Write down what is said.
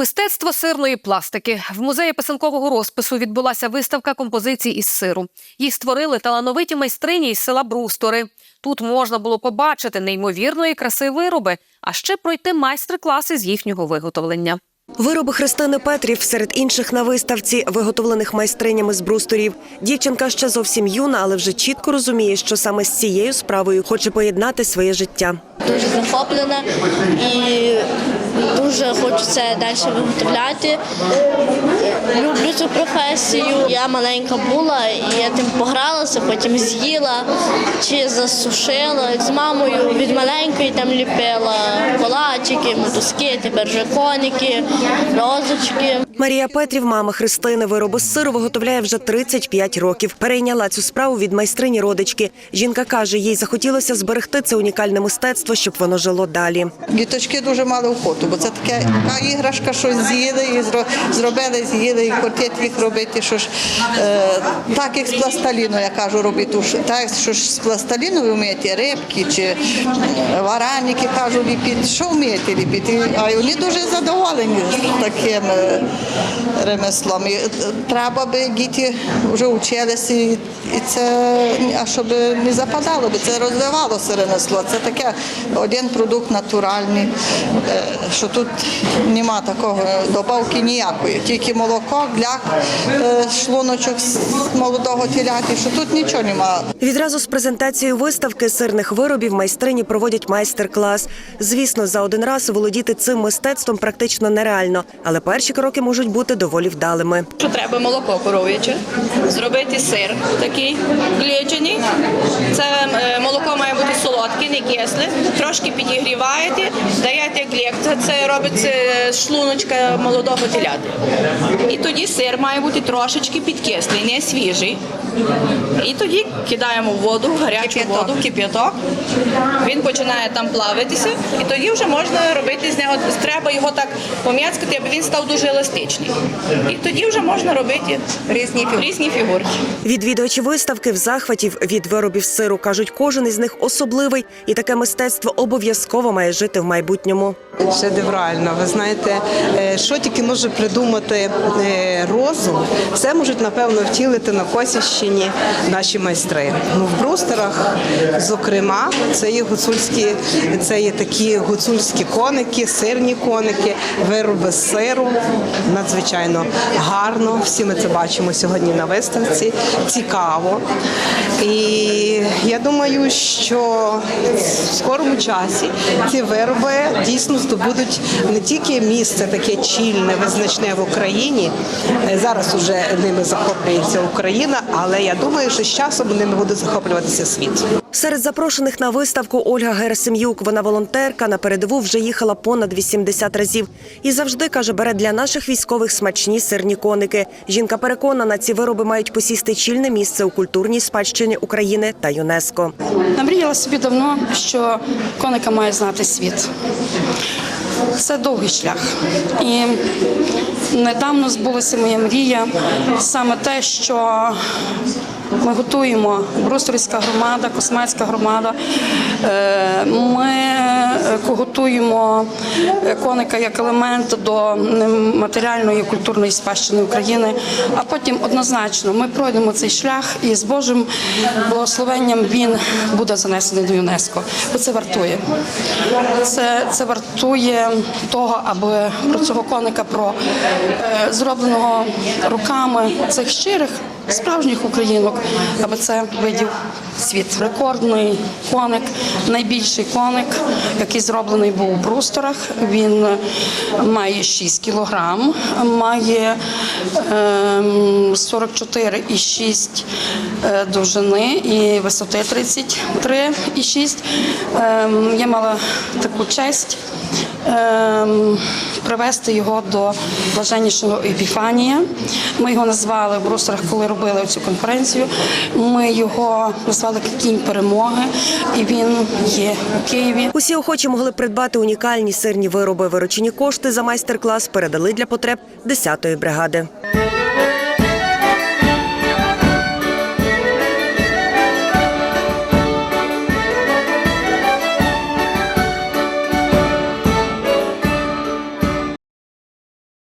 Мистецтво сирної пластики в музеї писанкового розпису відбулася виставка композицій із сиру. Їх створили талановиті майстрині із села Брустори. Тут можна було побачити неймовірної краси вироби, а ще пройти майстер-класи з їхнього виготовлення. Вироби Христини Петрів серед інших на виставці, виготовлених майстринями з брусторів. Дівчинка ще зовсім юна, але вже чітко розуміє, що саме з цією справою хоче поєднати своє життя. дуже захоплена і дуже хочу це далі виготовляти. Люблю цю професію. Я маленька була, і я тим погралася, потім з'їла чи засушила. З мамою від маленької там ліпила палачики, мотузки, тепер вже коники, розочки. Марія Петрів, мама Христини, вироби з сиру виготовляє вже 35 років. Перейняла цю справу від майстрині родички. Жінка каже, їй захотілося зберегти це унікальне мистецтво, щоб воно жило далі. Діточки дуже мали охоту, бо це таке така іграшка, що з'їли і зробили, з'їли, і кортять їх робити. Що ж, е, так як з пласталіну, я кажу, робити, так що ж з пласталіну ви вмієте рибки чи е, вареники, кажу, ліпити. Що вмієте ліпити? А вони дуже задоволені таким е, ремеслом. І, е, треба би діти вже вчилися, і, це, а щоб не западало, бо це розвивалося ремесло. Це таке один продукт натуральний, що тут нема такого добавки ніякої, тільки молоко, гляк, е, шлуночок з молодого теляти, що тут нічого немає. Відразу з презентацією виставки сирних виробів майстрині проводять майстер-клас. Звісно, за один раз володіти цим мистецтвом практично нереально, але перші кроки можуть бути доволі вдалими. Що треба молоко коров'яче, зробити сир такий глічений. Це солодке, не кисле. Трошки підігріваєте, даєте глек. Це, робиться шлуночка молодого теляти. І тоді сир має бути трошечки підкислий, не свіжий. І тоді кидаємо в воду, в гарячу воду, кип'яток. Він починає там плавитися, і тоді вже можна робити з нього. Треба його так пом'яцкати, аби він став дуже еластичний. І тоді вже можна робити різні фігурки. Різні фігурки. Відвідувачі виставки в захваті від виробів сиру кажуть, кожен із них особливий, і таке мистецтво обов'язково має жити в майбутньому. шедеврально. Ви знаєте, е, що тільки може придумати е, розум, це можуть напевно втілити на Косівщині наші майстри. Ну в брустерах, зокрема, це є гуцульські, це є такі гуцульські коники, сирні коники, вироби з сиру. Надзвичайно гарно. Всі ми це бачимо сьогодні на виставці. Цікаво. І я думаю, що в скорому часі ці вироби дійсно здобудуть не тільки місце таке чільне, визначне в Україні. е, Зараз уже ними захоплюється Україна, але я думаю, що з часом ними буде захоплюватися світ. Серед запрошених на виставку Ольга Герасим'юк. Вона волонтерка. На передову вже їхала понад 80 разів. І завжди каже, бере для наших військових смачні сирні коники. Жінка переконана, ці вироби мають посісти чільне місце у культурній спадщині України та ЮНЕСКО. Намріяла собі давно, що коника має знати світ. Це довгий шлях. І недавно збулася моя мрія саме те, що ми готуємо Брусторська громада, Космацька громада. Е, Ми е, готуємо коника як елемент до матеріальної культурної спадщини України. А потім однозначно ми пройдемо цей шлях і з Божим благословенням він буде занесений до ЮНЕСКО. Бо це вартує. Це, це вартує того, аби про цього коника, про е, зробленого руками цих щирих справжніх українок, аби це видів світ. Рекордний коник, найбільший коник, який зроблений був у брусторах. Він має 6 кілограм, має ем, 44,6 е, довжини і висоти 33,6. Ем, Я мала таку честь ем, привести його до блаженнішого Епіфанія. Ми його назвали в Брусарах, коли робили цю конференцію. Ми його назвали Кінь перемоги, і він є у Києві. Усі охочі могли придбати унікальні сирні вироби. Виручені кошти за майстер-клас передали для потреб 10-ї бригади.